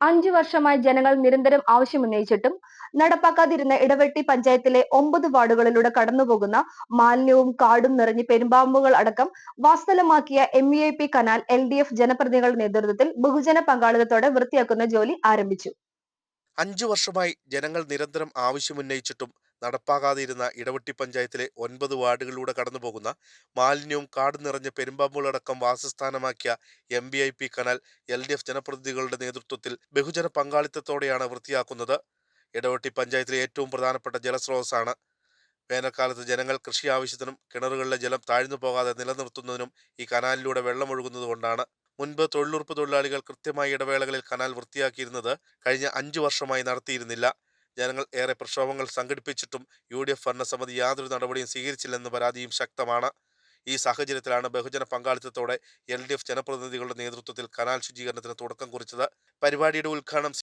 അഞ്ചു വർഷമായി ജനങ്ങൾ നിരന്തരം ആവശ്യമുന്നയിച്ചിട്ടും നടപ്പാക്കാതിരുന്ന ഇടവെട്ടി പഞ്ചായത്തിലെ ഒമ്പത് വാർഡുകളിലൂടെ കടന്നുപോകുന്ന മാലിന്യവും കാടും നിറഞ്ഞ് പെരുമ്പാമ്പുകൾ അടക്കം വാസ്തലമാക്കിയ M E I P canal L D F ജനപ്രതിനിധികളുടെ നേതൃത്വത്തിൽ ബഹുജന പങ്കാളിത്തത്തോടെ വൃത്തിയാക്കുന്ന ജോലി ആരംഭിച്ചു. അഞ്ചു വർഷമായി ജനങ്ങൾ നിരന്തരം ആവശ്യമുന്നയിച്ചിട്ടും നടപ്പാകാതിരുന്ന ഇടവെട്ടി പഞ്ചായത്തിലെ ഒൻപത് വാർഡുകളിലൂടെ കടന്നുപോകുന്ന മാലിന്യവും കാട് നിറഞ്ഞ പെരുമ്പാമ്പുകളടക്കം വാസസ്ഥാനമാക്കിയ M B I P canal L D F ജനപ്രതിനിധികളുടെ നേതൃത്വത്തിൽ ബഹുജന പങ്കാളിത്തത്തോടെയാണ് വൃത്തിയാക്കുന്നത്. ഇടവെട്ടി പഞ്ചായത്തിലെ ഏറ്റവും പ്രധാനപ്പെട്ട ജലസ്രോതസ്സാണ്. വേനൽക്കാലത്ത് ജനങ്ങൾ കൃഷി ആവശ്യത്തിനും കിണറുകളിലെ ജലം താഴ്ന്നു പോകാതെ നിലനിർത്തുന്നതിനും ഈ കനാലിലൂടെ വെള്ളമൊഴുകുന്നതുകൊണ്ടാണ് മുൻപ് തൊഴിലുറപ്പ് തൊഴിലാളികൾ കൃത്യമായ ഇടവേളകളിൽ കനാൽ വൃത്തിയാക്കിയിരുന്നത് കഴിഞ്ഞ അഞ്ചു വർഷമായി നടത്തിയിരുന്നില്ല. ജനങ്ങൾ ഏറെ പ്രക്ഷോഭങ്ങൾ സംഘടിപ്പിച്ചിട്ടും യു ഡി എഫ് ഭരണസമിതി യാതൊരു നടപടിയും സ്വീകരിച്ചില്ലെന്ന പരാതിയും ശക്തമാണ്. ഈ സാഹചര്യത്തിലാണ് ബഹുജന പങ്കാളിത്തത്തോടെ എൽ ഡി എഫ് ജനപ്രതിനിധികളുടെ നേതൃത്വത്തിൽ കനാൽ ശുചീകരണത്തിന് തുടക്കം കുറിച്ചത്. പരിപാടിയുടെ ഉദ്ഘാടനം